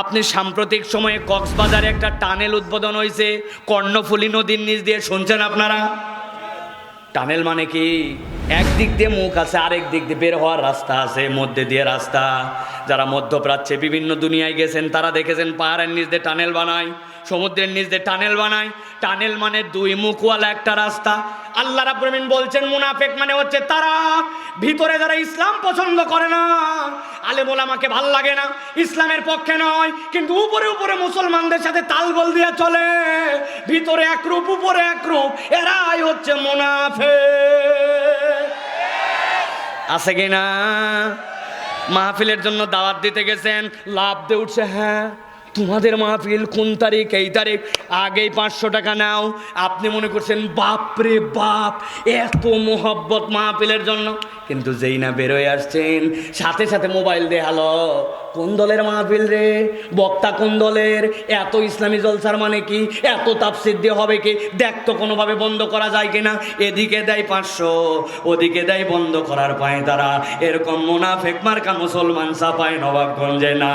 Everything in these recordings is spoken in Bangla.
আপনি সাম্প্রতিক সময়ে কক্সবাজারে একটা টানেল উদ্বোধন হয়েছে, কর্ণফুলী নদীর নিচ দিয়ে শুনছেন আপনারা? টানেল মানে কি? একদিক দিয়ে মুখ আছে, আরেক দিক দিয়ে বের হওয়ার রাস্তা আছে, মধ্যে দিয়ে রাস্তা। যারা মধ্যপ্রাচ্যে বিভিন্ন দুনিয়ায় গেছেন, তারা দেখেছেন পাহাড়ের নিচ দিয়ে টানেল বানায়। সমুদ্রের নিচ দিয়ে টানেল বানায়। টানেল মানে দুই মুখওয়ালা, একটা রাস্তা। আল্লাহ রাব্বুল বলছেন, মুনাফেক মানে হচ্ছে তারা। ভিতরে যারা ইসলাম পছন্দ করে না আলে আমাকে ভালো লাগে না। ইসলামের পক্ষে নয়, কিন্তু উপরে উপরে মুসলমানদের সাথে তালবল দিয়ে চলে। ভিতরে একরূপ উপরে একরূপ এরাই হচ্ছে মুনাফে আছে কি না? মাহফিলের জন্য দাওয়াত দিতে গেছেন, লাভ দিয়ে উঠছে হ্যাঁ। তোমাদের মাহফিল কোন তারিখ, এই তারিখ? আগেই পাঁচশো টাকা নাও। আপনি মনে করছেন বাপ রে বাপ, এত মোহব্বত মাহফিলের জন্য। কিন্তু যেই না বেরোয় আসছেন, সাথে সাথে মোবাইল হ্যালো, কোন দলের মাহফিল রে? বক্তা কোন দলের? এত ইসলামী জলসার মানে কি? এত তাপসিদ দিয়ে হবে কি? দেখ তো কোনোভাবে বন্ধ করা যায় কিনা? এদিকে দেয় পাঁচশো, ওদিকে দেয় বন্ধ করার পায় তারা। এরকম মোনাফেক মার্কা মুসলমান সাপায় নবাবগঞ্জে না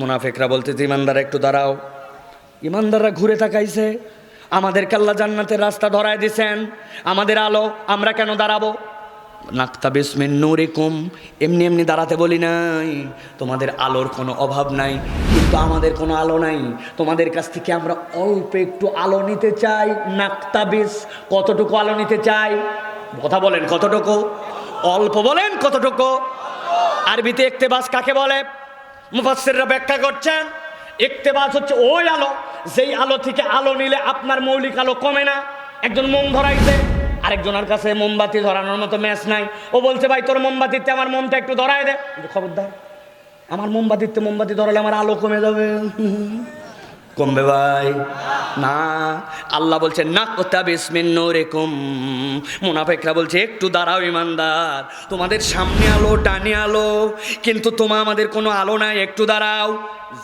মুনাফেকরা বলতে ইমানদার একটু দাঁড়াও। ইমানদাররা ঘুরে তাকাইছে আমাদের কাল্লা জান্নাতের রাস্তা ধরায় দিছেন। আমাদের আলো, আমরা কেন দাঁড়াবো? নাক্তা বিসমিন নুরিকুম, এমনি এমনি দাঁড়াতে বলি নাই, তোমাদের আলোর কোনো অভাব নাই, কিন্তু আমাদের কোনো আলো নাই। তোমাদের কাছ থেকে আমরা অল্প একটু আলো নিতে চাই। নাক্তা কতটুকু আলো নিতে চাই? কথা বলেন কতটুকু? অল্প বলেন কতটুকু? আরবিতে একতে বাস কাকে বলে? মুফাসসিররা ব্যাখ্যা করছেন, ইকতেবাস হচ্ছে ওই আলো, যেই আলো থেকে আলো নিলে আপনার মৌলিক আলো কমে না। একজন মোম ধরাইছে, আরেকজনের কাছে মোমবাতি ধরানোর মতো ম্যাচ নাই। ও বলছে, ভাই, তোর মোমবাতিতে আমার মোমটা একটু ধরাই দে। খবরদার, আমার মোমবাতিতে মোমবাতি ধরালে আমার আলো কমে যাবে। কমবে, ভাই। না। আল্লাহ বলছে, না, কোথা বিসমিন রেকুম মুনাফেকরা বলছে, একটু দাঁড়াও ইমানদার, তোমাদের সামনে আলো টানে আলো, কিন্তু তোমা আমাদের কোনো আলো নাই, একটু দাঁড়াও।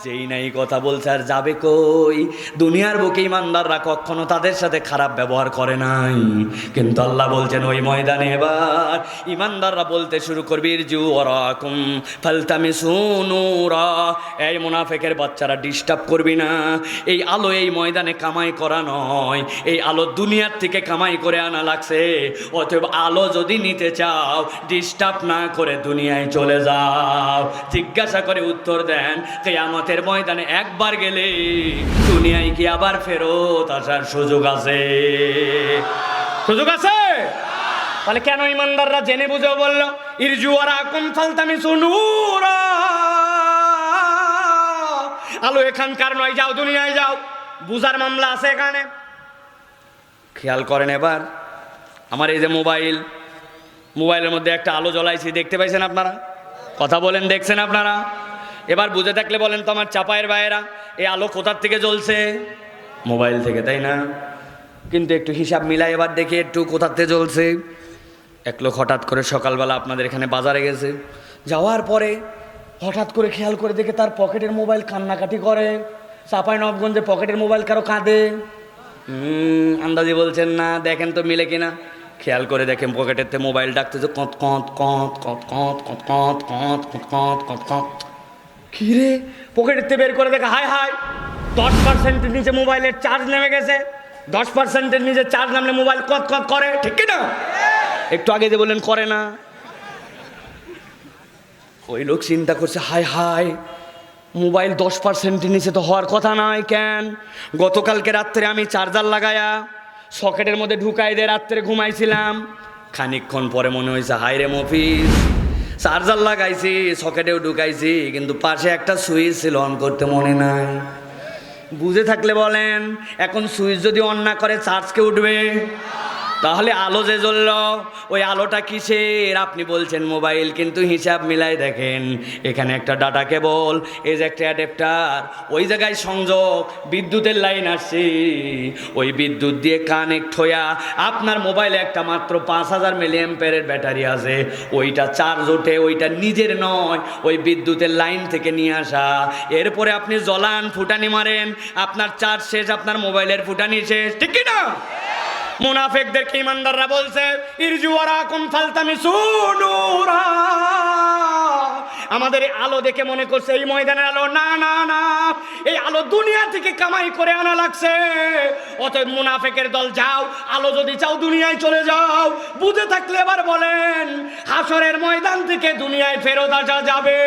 যেই নাই কথা বলছে আর যাবে কই? দুনিয়ার বুকে ইমানদাররা কখনো তাদের সাথে খারাপ ব্যবহার করে নাই। কিন্তু আল্লাহ বলছেন, ওই ময়দানে এবার ইমানদাররা বলতে শুরু করবি এই মুনাফেকের বাচ্চারা ডিস্টার্ব করবি না। এই আলো এই ময়দানে কামাই করা নয়। এই আলো দুনিয়ার থেকে কামাই করে আনা লাগছে। অথবা আলো যদি নিতে চাও ডিস্টার্ব না করে দুনিয়ায় চলে যাও। জিজ্ঞাসা করে উত্তর দেন কেয়ামতের ময়দানে একবার গেলে দুনিয়ায় কি আবার ফেরত আসার সুযোগ আছে? সুযোগ আছে? তাহলে কেন ইমানদাররা জেনে বুঝে বলল ইরজুয়ারা কুম ফালতামি সুনুরা আলো এখানকার নয়, যাও দুনিয়ায় যাও। বুজার মামলা আছে এখানে। খেয়াল করেন এবার, আমার এই যে মোবাইল, মোবাইলের মধ্যে একটা আলো জ্বলাইছি, দেখতে পাইছেন আপনারা? কথা বলেন, দেখছেন আপনারা? এবার বুঝে থাকলে বলেন তো আমার চাপায়ের ভাইয়েরা এই আলো কোথার থেকে জ্বলছে মোবাইল থেকে তাই না কিন্তু একটু হিসাব মিলাই এবার দেখি একটু কোথার থেকে জ্বলছে এক লোক হঠাৎ করে সকালবেলা আপনাদের এখানে বাজারে গেছে যাওয়ার পরে হঠাৎ করে খেয়াল করে দেখে তার পকেটের মোবাইল কান্নাকাটি করে চাপাই নবগঞ্জে পকেটের মোবাইল কারও কাঁদে আন্দাজি বলছেন না দেখেন তো মিলে কিনা খেয়াল করে দেখেন পকেটের মোবাইল ডাকতেছে কত কত কত কত কত কত কত কত কত কত কত কত কি রে? পকেটের থেকে বের করে দেখে, হাই হাই। দশ পার্সেন্টের নিচে মোবাইলের চার্জ নেমে গেছে। দশ পার্সেন্টের নিচে চার্জ নামলে মোবাইল কত কত করে, ঠিক না একটু আগে যে বললেন, করে না। ওই লোক চিন্তা করছে, হাই হাই মোবাইল দশ পার্সেন্টের নিচে তো হওয়ার কথা নয় কেন? গতকালকে রাত্রে আমি চার্জার লাগায়া সকেটের মধ্যে ঢুকাই দিয়ে রাত্রে ঘুমাইছিলাম। খানিকক্ষণ পরে মনে হয়েছে, হাই রে মফিস চার্জার লাগাইছি, সকেটেও ঢুকাইছি, কিন্তু পাশে একটা সুইচ ছিল অন করতে মনে নাই। বুঝে থাকলে বলেন, এখন সুইচ যদি অন না করে, চার্জ কে উঠবে? তাহলে আলো যে জ্বলল, ওই আলোটা কিসের? আপনি বলছেন মোবাইল, কিন্তু হিসাব মিলাই দেখেন, এখানে একটা ডাটা কেবল, এই যে একটা অ্যাডাপ্টার, ওই জায়গায় সংযোগ, বিদ্যুতের লাইন আসছে। ওই বিদ্যুৎ দিয়ে কানেক্ট হইয়া আপনার মোবাইলে একটা মাত্র পাঁচ হাজার মিলিয়াম্পেয়ারের ব্যাটারি আছে। ওইটা চার্জ ওঠে, ওইটা নিজের নয়, ওই বিদ্যুতের লাইন থেকে নিয়ে আসা। এরপরে আপনি জ্বলান, ফুটানি মারেন, আপনার চার্জ শেষ, আপনার মোবাইলের ফুটানি শেষ, ঠিক না মুনাফেকদেরকে ইমানদাররা বলছে ইরজুয়ারা কুম ফালতামি সুনুরা আমাদের আলো দেখে মনে করছে, এই ময়দানের আলো, না না না, এই আলো দুনিয়া থেকে কামাই করে আনা লাগছে। অতএব মুনাফেকের দল যাও, আলো যদি চাও দুনিয়ায় চলে যাও। বুঝে থাকলে এবার বলেন হাসরের ময়দান থেকে দুনিয়ায় ফেরত আসা যাবে।